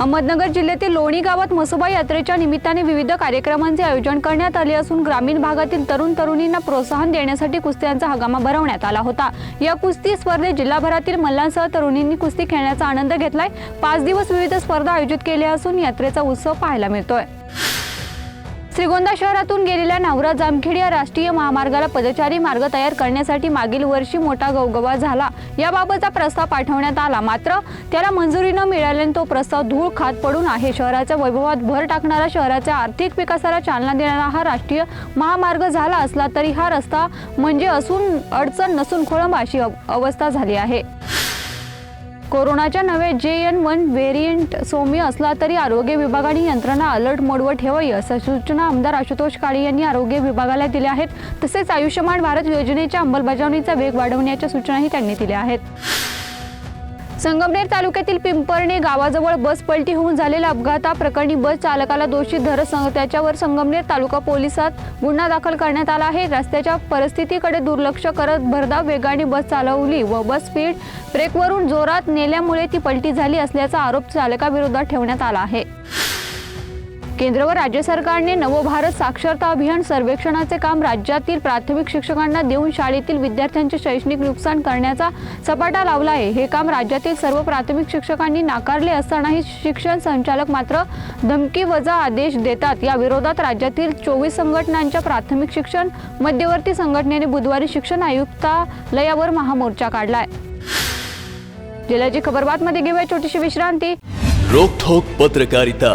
अहमदनगर जिल्ह्यातील लोणी गावात मसोबा यात्रेच्या निमित्ताने विविध कार्यक्रमांचे आयोजन करण्यात आले असून ग्रामीण भागातील तरुण तरुणींना प्रोत्साहन देण्यासाठी कुस्त्यांचा हंगामा भरवण्यात आला होता. या कुस्ती स्पर्धेत जिल्हाभरातील मल्लांसह तरुणींनी कुस्ती खेळण्याचा आनंद घेतलाय. पाच दिवस विविध स्पर्धा आयोजित केल्या असून यात्रेचा उत्सव पाहायला मिळतोय. श्रीगोंदा शहरातून गेलेल्या नवरा जामखेड या राष्ट्रीय महामार्गाला पदचारी मार्ग तयार करण्यासाठी मागील वर्षी मोठा गवगवा झाला. याबाबतचा प्रस्ताव पाठवण्यात आला. मात्र त्याला मंजुरी न मिळाल्याने तो प्रस्ताव धूळ खात पडून आहे. शहराच्या वैभवात भर टाकणारा शहराच्या आर्थिक विकासाला चालना देणारा हा राष्ट्रीय महामार्ग झाला असला तरी हा रस्ता म्हणजे असून अडचण नसून खोळंब अशी अव- अवस्था झाली आहे. कोरोनाच्या नवे जे एन वन व्हेरियंट सौम्य असला तरी आरोग्य विभागाने यंत्रणा अलर्ट मोडवर ठेवावी अशा सूचना आमदार आशुतोष काळे यांनी आरोग्य विभागाला दिल्या आहेत. तसेच आयुष्यमान भारत योजनेच्या अंमलबजावणीचा वेग वाढवण्याच्या सूचनाही त्यांनी दिल्या आहेत. संगमनेर तालुक्यातील पिंपर्णे गावाजवळ बस पलटी होऊन झालेल्या अपघाताप्रकरणी बस चालकाला दोषी धरत संग- त्याच्यावर संगमनेर तालुका पोलिसात गुन्हा दाखल करण्यात आला आहे. रस्त्याच्या परिस्थितीकडे दुर्लक्ष करत भरधाव वेगाने बस चालवली व बस स्पीड ब्रेकवरून जोरात नेल्यामुळे ती पलटी झाली असल्याचा आरोप चालकाविरोधात ठेवण्यात आला आहे. केंद्र व राज्य सरकारने नवभारत साक्षरता अभियान सर्वेक्षणाचे काम राज्यातील प्राथमिक शिक्षकांना देऊन शाळेतील विद्यार्थ्यांचे शैक्षणिक नुकसान करण्याचा सपाटा लावला आहे. हे काम राज्यातील सर्व प्राथमिक शिक्षकांनी नाकारले असतानाही शिक्षण संचालक मात्र धमकी वजा आदेश देतात. या विरोधात राज्यातील चोवीस संघटनांच्या प्राथमिक शिक्षण मध्यवर्ती संघटनेने बुधवारी शिक्षण आयुक्तालयावर महामोर्चा काढलाय. जिल्ह्याची खबरबातमध्ये घेऊया छोटीशी विश्रांती. रोखोक पत्रकारिता.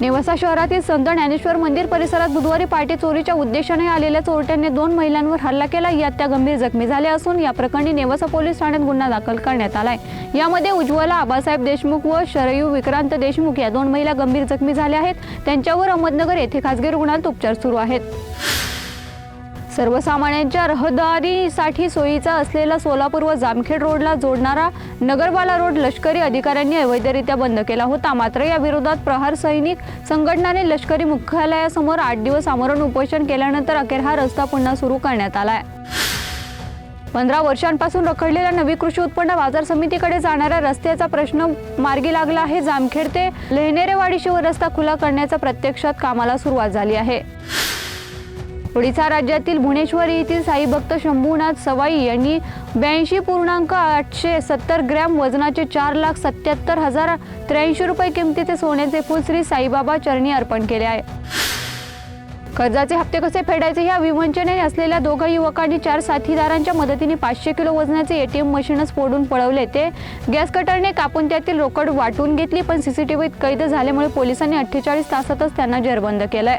नेवासा शहरातील संत ज्ञानेश्वर मंदिर परिसरात बुधवारी पार्टी चोरीच्या उद्देशाने आलेल्या चोरट्यांनी दोन महिलांवर हल्ला केला. यात त्या गंभीर जखमी झाल्या असून या प्रकरणी नेवासा पोलीस ठाण्यात गुन्हा दाखल करण्यात आलाय. यामध्ये उज्ज्वला आबासाहेब देशमुख व शरयू विक्रांत देशमुख या दोन महिला गंभीर जखमी झाल्या आहेत. त्यांच्यावर अहमदनगर येथे खासगी रुग्णालयात उपचार सुरू आहेत. सर्वसामान्यांच्या रहदारीसाठी सोयीचा असलेला सोलापूर व जामखेड रोडला जोडणारा नगरवाला रोड लष्करी अधिकाऱ्यांनी अवैधरित्या बंद केला होता. मात्र या विरोधात प्रहार सैनिक संघटनाने लष्करी मुख्यालयासमोर आठ दिवस आमरण उपोषण केल्यानंतर अखेर हा रस्ता पुन्हा सुरू करण्यात आलाय. पंधरा वर्षांपासून रखडलेल्या नवी कृषी उत्पन्न बाजार समितीकडे जाणाऱ्या रस्त्याचा प्रश्न मार्गी लागला आहे. जामखेड ते लेहनेरेवाडी शिवरस्ता खुला करण्याचा प्रत्यक्षात कामाला सुरुवात झाली आहे. ओडिसा राज्यातील भुवनेश्वरी येथील साईभक्त शंभूनाथ सवाई यांनी ब्याऐंशी पूर्णांक आठशे सत्तर ग्रॅम वजनाचे चार लाख सत्याहत्तर हजार त्र्याऐंशी रुपये किमतीचे सोन्याचे फूल श्री साईबाबा चरणी अर्पण केले आहे. कर्जाचे हप्ते कसे फेडायचे या विवंचने असलेल्या दोघा युवकांनी चार साथीदारांच्या मदतीने पाचशे किलो वजनाचे एटीएम मशीनच फोडून पळवले. ते गॅस कटरने कापून त्यातील रोकड वाटून घेतली पण सीसीटीव्हीत कैद झाल्यामुळे पोलिसांनी अठ्ठेचाळीस तासातच त्यांना जेरबंद केलाय.